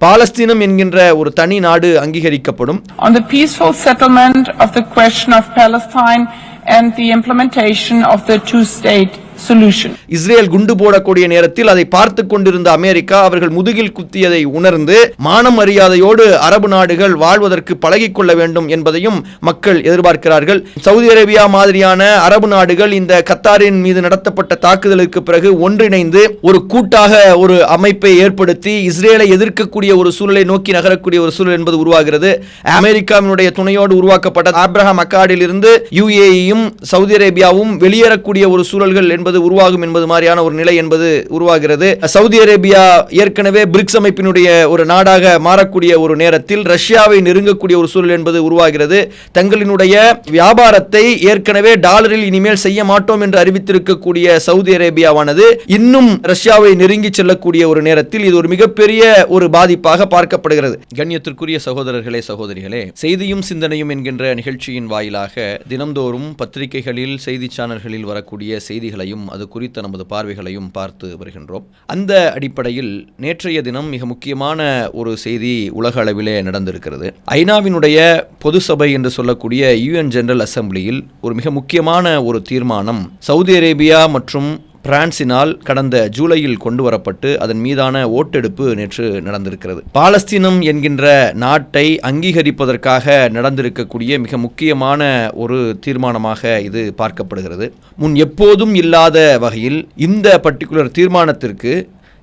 பாலஸ்தீனம் என்கின்ற ஒரு தனி நாடு அங்கீகரிக்கப்படும் on the peaceful settlement of the question of Palestine and the implementation of the two-state solution. Israel குண்டு போடக்கூடிய நேரத்தில் அதை பார்த்து கொண்டிருந்த அமெரிக்கா அவர்கள் முதுகில் குத்தியதை உணர்ந்து மானம் மரியாதையோடு அரபு நாடுகள் வாழ்வதற்கு பழகிக் கொள்ள வேண்டும் என்பதையும் மக்கள் எதிர்பார்க்கிறார்கள் சவுதி அரேபியா மாதிரியான அரபு நாடுகள் இந்த கத்தாரின் மீது நடத்தப்பட்ட தாக்குதலுக்கு பிறகு ஒன்றிணைந்து ஒரு கூட்டாக ஒரு அமைப்பை ஏற்படுத்தி இஸ்ரேலை எதிர்க்கக்கூடிய ஒரு சூழலை நோக்கி நகரக்கூடிய ஒரு சூழல் என்பது உருவாகிறது அமெரிக்காவினுடைய துணையோடு உருவாக்கப்பட்ட ஆப்ரஹாம் அக்காடில் இருந்து யுஏஇயும் சவுதி அரேபியாவும் வெளியேறக்கூடிய ஒரு சூழல்கள் என்பது உருவாகும் என்பது மாதிரியான ஒரு நிலை என்பது உருவாகிறது. சவுதி அரேபியா ஏற்கனவே பிரிக்ஸ் அமைப்பினுடைய ஒரு நாடாக மாறக்கூடிய ஒரு நேரத்தில் ரஷ்யாவை நெருங்கக்கூடிய ஒரு சூழல் என்பது உருவாகிறது. தங்களினுடைய வியாபாரத்தை ஏற்கனவே டாலரில் இனிமேல் செய்ய மாட்டோம் என்று அறிவித்திருக்கக்கூடிய சவுதி அரேபியாவானது இன்னும் ரஷ்யாவை நெருங்கி செல்லக்கூடிய ஒரு நேரத்தில் இது ஒரு மிகப்பெரிய ஒரு பாதிப்பாக பார்க்கப்படுகிறது. கண்ணியத்திற்குரிய சகோதரர்களே சகோதரிகளே செய்தியும் சிந்தனையும் என்கின்ற நிகழ்ச்சியின் வாயிலாக தினம்தோறும் பத்திரிகைகளில் செய்தி சேனல்களில் வரக்கூடிய செய்திகளையும் அது குறித்த நமது பார்வைகளையும் பார்த்து வருகின்றோம். அந்த அடிப்படையில் நேற்றைய தினம் மிக முக்கியமான ஒரு செய்தி உலக அளவிலே நடந்திருக்கிறது. ஐநாவினுடைய பொது சபை என்று சொல்லக்கூடிய யுஎன் ஜெனரல் அசம்பிளியில் ஒரு மிக முக்கியமான ஒரு தீர்மானம் சவுதி அரேபியா மற்றும் பிரான்சினால் கடந்த ஜூலையில் கொண்டு வரப்பட்டு அதன் மீதான ஓட்டெடுப்பு நேற்று நடந்திருக்கிறது. பாலஸ்தீனம் என்கின்ற நாட்டை அங்கீகரிப்பதற்காக நடந்திருக்கக்கூடிய மிக முக்கியமான ஒரு தீர்மானமாக இது பார்க்கப்படுகிறது. முன் எப்போதும் இல்லாத வகையில் இந்த பர்டிகுலர் தீர்மானத்திற்கு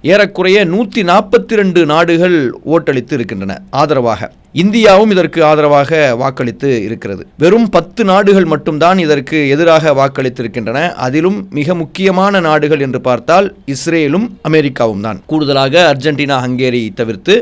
ஏறக்குறைய நூற்றி நாற்பத்தி ரெண்டு நாடுகள் ஓட்டளித்து இருக்கின்றன. ஆதரவாக இந்தியாவும் இதற்கு ஆதரவாக வாக்களித்து இருக்கிறது. வெறும் பத்து நாடுகள் மட்டும்தான் இதற்கு எதிராக வாக்களித்திருக்கின்றன. அதிலும் மிக முக்கியமான நாடுகள் என்று பார்த்தால் இஸ்ரேலும் அமெரிக்காவும் தான். கூடுதலாக அர்ஜென்டினா ஹங்கேரி தவிர்த்து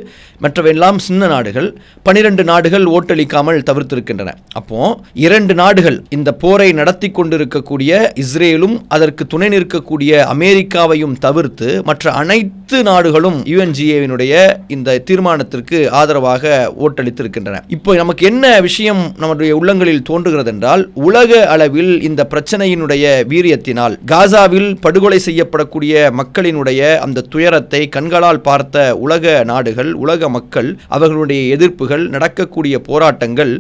மற்றவெல்லாம் சின்ன நாடுகள் பனிரெண்டு நாடுகள் ஓட்டளிக்காமல் தவிர்த்திருக்கின்றன. அப்போ இரண்டு நாடுகள் இந்த போரை நடத்தி கொண்டிருக்கக்கூடிய இஸ்ரேலும் அதற்கு துணை நிற்கக்கூடிய அமெரிக்காவையும் தவிர்த்து மற்ற அனைத்து நாடுகளும் யுஎன்ஜிஏவினுடைய இந்த தீர்மானத்திற்கு ஆதரவாக ஓட்டளித்திருக்கின்றன இப்போ நமக்கு என்ன விஷயம் நம்முடைய உள்ளங்களில் தோன்றுகிறது என்றால் உலக அளவில் இந்த பிரச்சனையினுடைய வீரியத்தினால் காசாவில் படுகொலை செய்யப்படக்கூடிய மக்களினுடைய அந்த துயரத்தை கண்களால் பார்த்த உலக நாடுகள் உலக மக்கள் அவர்களுடைய எதிர்ப்புகள் நடக்கக்கூடிய போராட்டங்கள்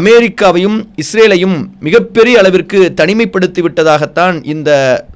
அமெரிக்காவையும் இஸ்ரேலையும் மிகப்பெரிய அளவிற்கு தனிமைப்படுத்தி விட்டதாகத்தான் இந்த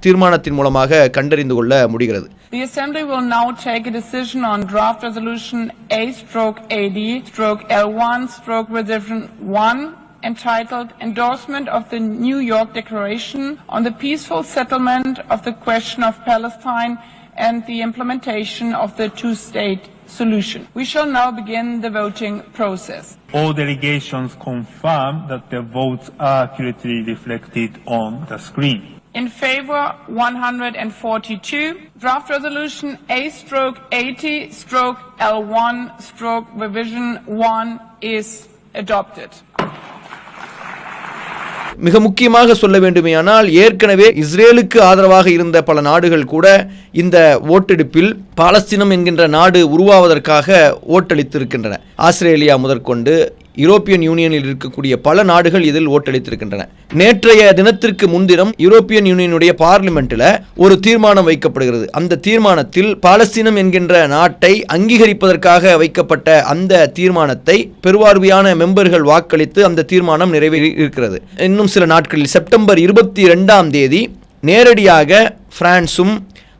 தீர்மானத்தின் மூலமாக கண்டறிந்து கொள்ள முடிகிறது. The Assembly will now take a decision on draft resolution A stroke AD stroke L1 stroke revision 1 entitled Endorsement of the New York Declaration on the Peaceful Settlement of the Question of Palestine and the implementation of the two-state solution. We shall now begin the voting process. All delegations confirm that their votes are accurately reflected on the screen. In favor, 142. Draft resolution A stroke 80 stroke L1 stroke revision 1 is adopted. மிக முக்கியமாக சொல்ல வேண்டுமேயானால் ஏற்கனவே இஸ்ரேலுக்கு ஆதரவாக இருந்த பல நாடுகள் கூட இந்த ஓட்டெடுப்பில் பாலஸ்தீனம் என்கின்ற நாடு உருவாவதற்காக ஓட்டளித்திருக்கின்றன ஆஸ்திரேலியா முதற்கொண்டு யூரோப்பியன் யூனியனில் இருக்கக்கூடிய பல நாடுகள் இதில் ஓட்டளித்திருக்கின்றன. நேற்றைய தினத்திற்கு முன்தினம் யூரோப்பியன் யூனியனுடைய பார்லிமெண்ட்டில் ஒரு தீர்மானம் வைக்கப்படுகிறது. அந்த தீர்மானத்தில் பாலஸ்தீனம் என்கின்ற நாட்டை அங்கீகரிப்பதற்காக வைக்கப்பட்ட அந்த தீர்மானத்தை பெருவார்வையான மெம்பர்கள் வாக்களித்து அந்த தீர்மானம் நிறைவேறி இருக்கிறது இன்னும் சில நாட்களில் செப்டம்பர் இருபத்தி ரெண்டாம் தேதி நேரடியாக பிரான்சும்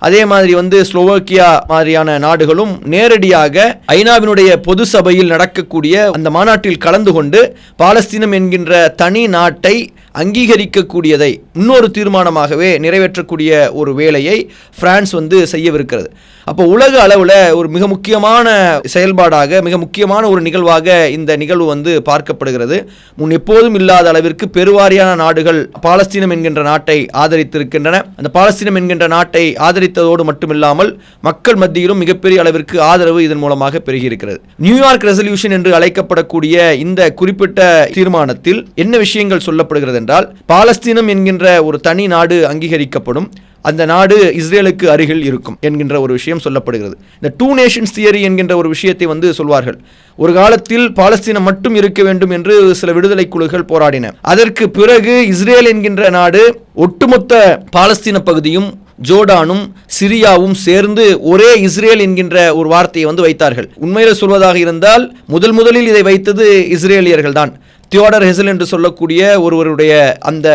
அதே மாதிரி வந்து ஸ்லோவோக்கியா மாதிரியான நாடுகளும் நேரடியாக ஐநாவினுடைய பொது சபையில் நடக்கக்கூடிய அந்த மாநாட்டில் கலந்து கொண்டு பாலஸ்தீனம் என்கின்ற தனி நாட்டை அங்கீகரிக்கக்கூடியதை இன்னொரு தீர்மானமாகவே நிறைவேற்றக்கூடிய ஒரு வேலையை பிரான்ஸ் வந்து செய்யவிருக்கிறது. அப்போ உலக அளவில் ஒரு மிக முக்கியமான செயல்பாடாக மிக முக்கியமான ஒரு நிகழ்வாக இந்த நிகழ்வு வந்து பார்க்கப்படுகிறது. முன் எப்போதும் இல்லாத அளவிற்கு பெருவாரியான நாடுகள் பாலஸ்தீனம் என்கின்ற நாட்டை ஆதரித்திருக்கின்றன. அந்த பாலஸ்தீனம் என்கின்ற நாட்டை ஆதரித்ததோடு மட்டுமில்லாமல் மக்கள் மத்தியிலும் மிகப்பெரிய அளவிற்கு ஆதரவு இதன் மூலமாக பெருகியிருக்கிறது. நியூயார்க் ரெசல்யூஷன் என்று அழைக்கப்படக்கூடிய இந்த குறிப்பிட்ட தீர்மானத்தில் என்ன விஷயங்கள் சொல்லப்படுகிறது என்னவென்றால் பாலஸ்தீனம் என்கின்ற ஒரு தனி நாடு அங்கீகரிக்கப்படும் அந்த நாடு இஸ்ரேலுக்கு அருகில் இருக்கும் என்கின்ற ஒரு விஷயம் சொல்லப்படுகிறது. இந்த டூ நேஷன்ஸ் தியரி என்கின்ற ஒரு விஷயத்தை வந்து சொல்வார்கள். ஒரு காலத்தில் பாலஸ்தீனம் மட்டும் இருக்க வேண்டும் என்று சில விடுதலை குழுக்கள் போராடின. அதற்கு பிறகு இஸ்ரேல் என்கின்ற நாடு ஒட்டுமொத்த பாலஸ்தீன பகுதியும் ஜோர்டானும் சிரியாவும் சேர்ந்து ஒரே இஸ்ரேல் என்கின்ற ஒரு வார்த்தையை வந்து வைத்தார்கள். உண்மையில சொல்வதாக இருந்தால் முதல் முதலில் இதை வைத்தது இஸ்ரேலியர்கள் தான் தியோடர் ஹெசல் என்று சொல்லக்கூடிய ஒருவருடைய அந்த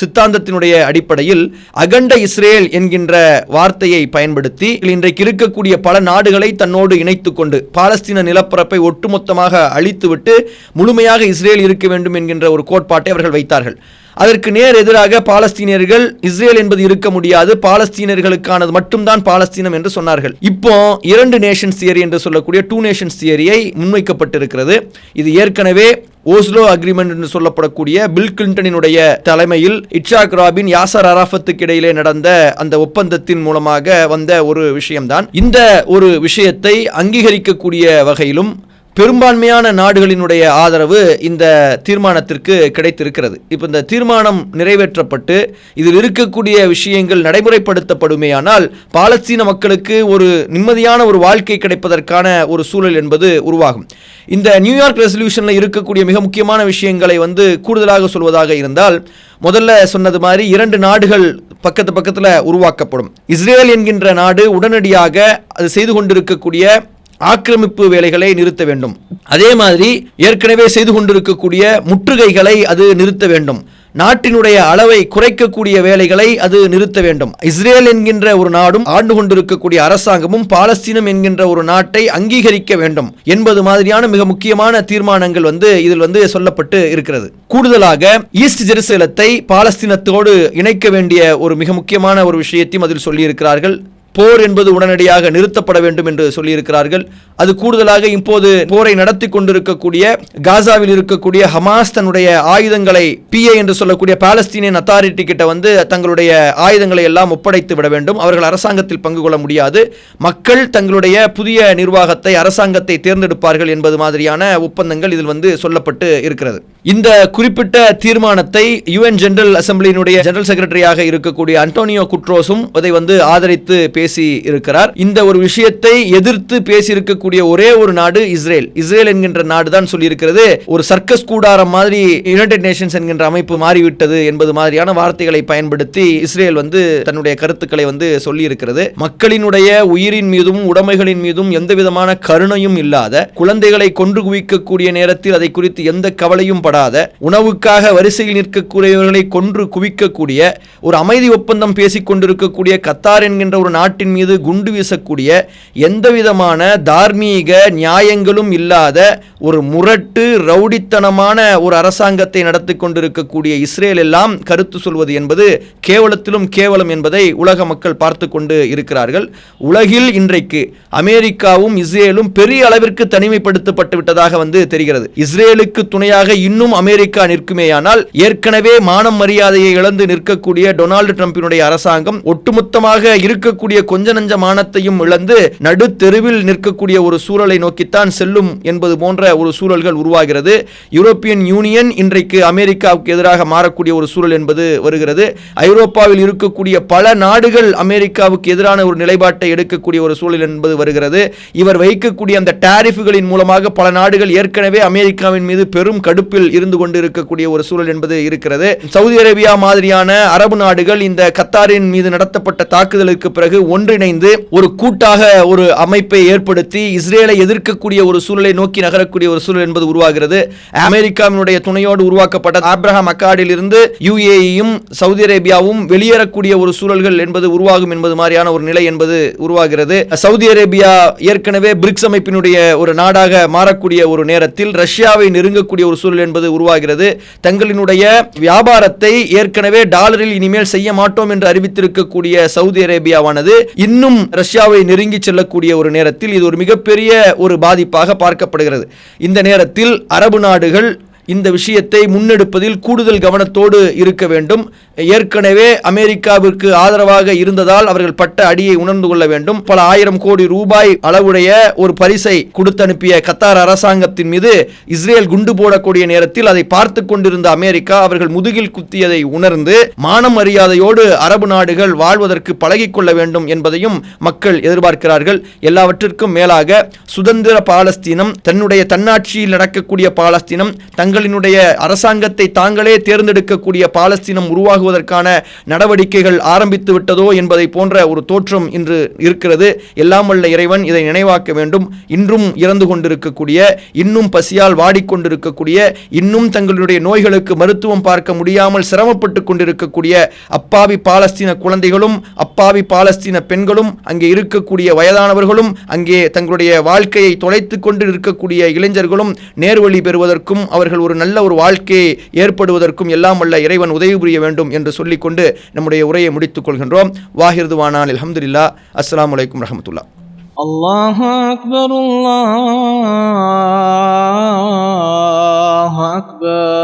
சித்தாந்தத்தினுடைய அடிப்படையில் அகண்ட இஸ்ரேல் என்கின்ற வார்த்தையை பயன்படுத்தி இன்றைக்கு இருக்கக்கூடிய பல நாடுகளை தன்னோடு இணைத்து கொண்டு பாலஸ்தீன நிலப்பரப்பை ஒட்டுமொத்தமாக அழித்துவிட்டு முழுமையாக இஸ்ரேல் இருக்க வேண்டும் என்கின்ற ஒரு கோட்பாட்டை அவர்கள் வைத்தார்கள். அதற்கு நேர் எதிராக பாலஸ்தீனியர்கள் இஸ்ரேல் என்பது இருக்க முடியாது பாலஸ்தீனர்களுக்கானது மட்டும்தான் பாலஸ்தீனம் என்று சொன்னார்கள். இப்போ இரண்டு நேஷன்ஸ் தியரி என்று சொல்லக்கூடிய டூ நேஷன்ஸ் தியரியை முன்வைக்கப்பட்டிருக்கிறது. இது ஏற்கனவே ஓஸ்லோ அக்ரிமெண்ட் என்று சொல்லப்படக்கூடிய பில் கிளின்டனினுடைய தலைமையில் இட்சாக் ராபின் யாசர் அராஃபத்துக்கு இடையிலே நடந்த அந்த ஒப்பந்தத்தின் மூலமாக வந்த ஒரு விஷயம்தான். இந்த ஒரு விஷயத்தை அங்கீகரிக்கக்கூடிய வகையிலும் பெரும்பான்மையான நாடுகளினுடைய ஆதரவு இந்த தீர்மானத்திற்கு கிடைத்திருக்கிறது. இப்போ இந்த தீர்மானம் நிறைவேற்றப்பட்டு இதில் இருக்கக்கூடிய விஷயங்கள் நடைமுறைப்படுத்தப்படுமேயானால் பாலஸ்தீன மக்களுக்கு ஒரு நிம்மதியான ஒரு வாழ்க்கை கிடைப்பதற்கான ஒரு சூழல் என்பது உருவாகும். இந்த நியூயார்க் ரெசல்யூஷனில் இருக்கக்கூடிய மிக முக்கியமான விஷயங்களை வந்து கூடுதலாக சொல்வதாக இருந்தால் முதல்ல சொன்னது மாதிரி இரண்டு நாடுகள் பக்கத்து பக்கத்தில் உருவாக்கப்படும். இஸ்ரேல் என்கின்ற நாடு உடனடியாக அது செய்து கொண்டிருக்கக்கூடிய ஆக்கிரமிப்பு வேலைகளை நிறுத்த வேண்டும். அதே மாதிரி ஏற்கனவே செய்து கொண்டிருக்கக்கூடிய முற்றுகைகளை அது நிறுத்த வேண்டும். நாட்டினுடைய அளவை குறைக்கக்கூடிய வேலைகளை அது நிறுத்த வேண்டும். இஸ்ரேல் என்கின்ற ஒரு நாடும் ஆண்டு கொண்டிருக்கக்கூடிய அரசாங்கமும் பாலஸ்தீனம் என்கின்ற ஒரு நாட்டை அங்கீகரிக்க வேண்டும் என்பது மாதிரியான மிக முக்கியமான தீர்மானங்கள் வந்து இதில் வந்து சொல்லப்பட்டு இருக்கிறது. கூடுதலாக ஈஸ்ட் ஜெருசலத்தை பாலஸ்தீனத்தோடு இணைக்க வேண்டிய ஒரு மிக முக்கியமான ஒரு விஷயத்தையும் அதில் சொல்லியிருக்கிறார்கள். போர் என்பது உடனடியாக நிறுத்தப்பட வேண்டும் என்று சொல்லியிருக்கிறார்கள். அது கூடுதலாக இப்போது போரை நடத்தி கொண்டிருக்கக்கூடிய காசாவில் இருக்கக்கூடிய ஹமாஸ் தன்னுடைய ஆயுதங்களை பிஏ என்று சொல்லக்கூடிய பாலஸ்தீனியன் அத்தாரிட்டி கிட்ட வந்து தங்களுடைய ஆயுதங்களை எல்லாம் ஒப்படைத்து விட வேண்டும். அவர்கள் அரசாங்கத்தில் பங்கு கொள்ள முடியாது. மக்கள் தங்களுடைய புதிய நிர்வாகத்தை அரசாங்கத்தை தேர்ந்தெடுப்பார்கள் என்பது மாதிரியான ஒப்பந்தங்கள் இதில் வந்து சொல்லப்பட்டு இருக்கிறது. இந்த குறிப்பிட்ட தீர்மானத்தை யுஎன் ஜெனரல் அசம்பிளியினுடைய ஜெனரல் செக்ரட்டரியாக இருக்கக்கூடிய அன்டோனியோ குட்ரோஸும் அதை வந்து ஆதரித்து பேசி பேசி இருக்கிறார். இந்த ஒரு விஷயத்தை எதிர்த்து பேசியிருக்கக்கூடிய ஒரே ஒரு நாடு இஸ்ரேல். இஸ்ரேல் என்கின்ற நாடு தான் சொல்லியிருக்கிறது. ஒரு சர்க்கஸ் கூடாரம் மாதிரி யுனைடெட் நேஷன்ஸ் என்கின்ற அமைப்பு மாறிவிட்டது என்பது மாதிரியான வார்த்தைகளை பயன்படுத்தி இஸ்ரேல் வந்து தன்னுடைய கருத்துக்களை வந்து சொல்லியிருக்கிறது. மக்களினுடைய உயிரின் மீதும் உடைமைகளின் மீதும் எந்த விதமான கருணையும் இல்லாத குழந்தைகளை கொன்று குவிக்கக்கூடிய நேரத்தில் அதை குறித்து எந்த கவலையும் படாத உணவுக்காக வரிசையில் நிற்கக்கூடியவர்களை கொன்று குவிக்கக்கூடிய ஒரு அமைதி ஒப்பந்தம் பேசிக் கொண்டிருக்கக்கூடிய கத்தார் என்கின்ற ஒரு நாட்டு நாட்டின் மீது குண்டு வீசக்கூடிய எந்தவிதமான தார்மீக நியாயங்களும் இல்லாத ஒரு முரட்டு ரவுடித்தனமான ஒரு அரசாங்கத்தை நடத்தி கொண்டிருக்கக்கூடிய இஸ்ரேல் எல்லாம் கருத்து சொல்வது என்பது கேவலத்திலும் கேவலம் என்பதை உலக மக்கள் பார்த்து கொண்டு இருக்கிறார்கள். உலகில் இன்றைக்கு அமெரிக்காவும் இஸ்ரேலும் பெரிய அளவிற்கு தனிமைப்படுத்தப்பட்டு விட்டதாக வந்து தெரிகிறது. இஸ்ரேலுக்கு துணையாக இன்னும் அமெரிக்கா நிற்குமேயானால் ஏற்கனவே மானம் மரியாதையை இழந்து நிற்கக்கூடிய டொனால்டு டிரம்பினுடைய அரசாங்கம் ஒட்டுமொத்தமாக இருக்கக்கூடிய தன்னுடைய கொஞ்ச நஞ்ச மானத்தையும் இழந்து நடு தெருவில் நிற்கக்கூடிய ஒரு சூழலை நோக்கித்தான் செல்லும் என்பது போன்ற ஒரு சூழல்கள் உருவாகிறது. யூரோப்பியன் யூனியன் இன்றைக்கு அமெரிக்காவுக்கு எதிராக மாறக்கூடிய ஒரு சூழல் என்பது வருகிறது. ஐரோப்பாவில் இருக்கக்கூடிய பல நாடுகள் அமெரிக்காவுக்கு எதிரான ஒரு நிலைப்பாட்டை எடுக்கக்கூடிய ஒரு சூழல் என்பது வருகிறது. இவர் வைக்கக்கூடிய அந்த டாரிஃப்களின் மூலமாக பல நாடுகள் ஏற்கனவே அமெரிக்காவின் மீது பெரும் கடுப்பில் இருந்து கொண்டு இருக்கக்கூடிய ஒரு சூழல் என்பது இருக்கிறது. சவுதி அரேபியா மாதிரியான அரபு நாடுகள் இந்த கத்தாரின் மீது நடத்தப்பட்ட தாக்குதலுக்கு பிறகு ஒன்றிணைந்து ஒரு கூட்டாக ஒரு அமைப்பை ஏற்படுத்தி இஸ்ரேலை எதிர்க்கக்கூடிய ஒரு சூழலை நோக்கி நகரக்கூடிய ஒரு சூழல் என்பது உருவாகிறது. அமெரிக்காவினுடைய துணையோடு உருவாக்கப்பட்ட ஆப்ரஹாம் அக்காடில் இருந்து யுஏஇயும் சவுதி அரேபியாவும் வெளியேறக்கூடிய ஒரு சூழல்கள் என்பது உருவாகும் என்பது மாதிரியான ஒரு நிலை என்பது உருவாகிறது. சவுதி அரேபியா ஏற்கனவே பிரிக்ஸ் அமைப்பினுடைய ஒரு நாடாக மாறக்கூடிய ஒரு நேரத்தில் ரஷ்யாவை நெருங்கக்கூடிய ஒரு சூழல் என்பது உருவாகிறது. தங்களினுடைய வியாபாரத்தை ஏற்கனவே டாலரில் இனிமேல் செய்ய மாட்டோம் என்று அறிவித்திருக்கக்கூடிய சவுதி அரேபியாவானது இன்னும் ரஷ்யாவை நெருங்கி செல்லக்கூடிய ஒரு நேரத்தில் இது ஒரு மிகப்பெரிய ஒரு பாதிப்பாக பார்க்கப்படுகிறது. இந்த நேரத்தில் அரபு நாடுகள் இந்த விஷயத்தை முன்னெடுப்பதில் கூடுதல் கவனத்தோடு இருக்க வேண்டும். ஏற்கனவே அமெரிக்காவிற்கு ஆதரவாக இருந்ததால் அவர்கள் பட்ட அடியை உணர்ந்து கொள்ள வேண்டும். பல ஆயிரம் கோடி ரூபாய் அளவுடைய ஒரு பரிசை கொடுத்து அனுப்பிய கத்தார் அரசாங்கத்தின் மீது இஸ்ரேல் குண்டு போடக்கூடிய நேரத்தில் அதை பார்த்து கொண்டிருந்த அமெரிக்கா அவர்கள் முதுகில் குத்தியதை உணர்ந்து மானம் மரியாதையோடு அரபு நாடுகள் வாழ்வதற்கு பழகிக்கொள்ள வேண்டும் என்பதையும் மக்கள் எதிர்பார்க்கிறார்கள். எல்லாவற்றிற்கும் மேலாக சுதந்திர பாலஸ்தீனம் தன்னுடைய தன்னாட்சியில் நடக்கக்கூடிய பாலஸ்தீனம் தங்கள் தங்களினுடைய அரசாங்கத்தை தாங்களே தேர்ந்தெடுக்கக்கூடிய பாலஸ்தீனம் உருவாகுவதற்கான நடவடிக்கைகள் ஆரம்பித்து விட்டதோ என்பதை போன்ற ஒரு தோற்றம் இன்று இருக்கிறது. எல்லாம் வல்ல இறைவன் இதை நினைவாக்க வேண்டும். இன்றும் இறந்து கொண்டிருக்கக்கூடிய இன்னும் பசியால் வாடிக்கொண்டிருக்கக்கூடிய இன்னும் தங்களுடைய நோய்களுக்கு மருத்துவம் பார்க்க முடியாமல் சிரமப்பட்டு கொண்டிருக்கக்கூடிய அப்பாவி பாலஸ்தீன குழந்தைகளும் அப்பாவி பாலஸ்தீன பெண்களும் அங்கே இருக்கக்கூடிய வயதானவர்களும் அங்கே தங்களுடைய வாழ்க்கையை தொலைத்து கொண்டு இருக்கக்கூடிய இளைஞர்களும் நேர்வழி பெறுவதற்கும் அவர்கள் ஒரு நல்ல ஒரு வாழ்க்கையை ஏற்படுவதற்கும் எல்லாம் வல்ல இறைவன் உதவி புரிய வேண்டும் என்று சொல்லிக்கொண்டு நம்முடைய உரையை முடித்துக் கொள்கின்றோம் வாஹிர்துவானான் அல்ஹம்துலில்லா அஸ்ஸலாமு அலைக்கும் ரஹமத்துல்லா الله أكبر الله أكبر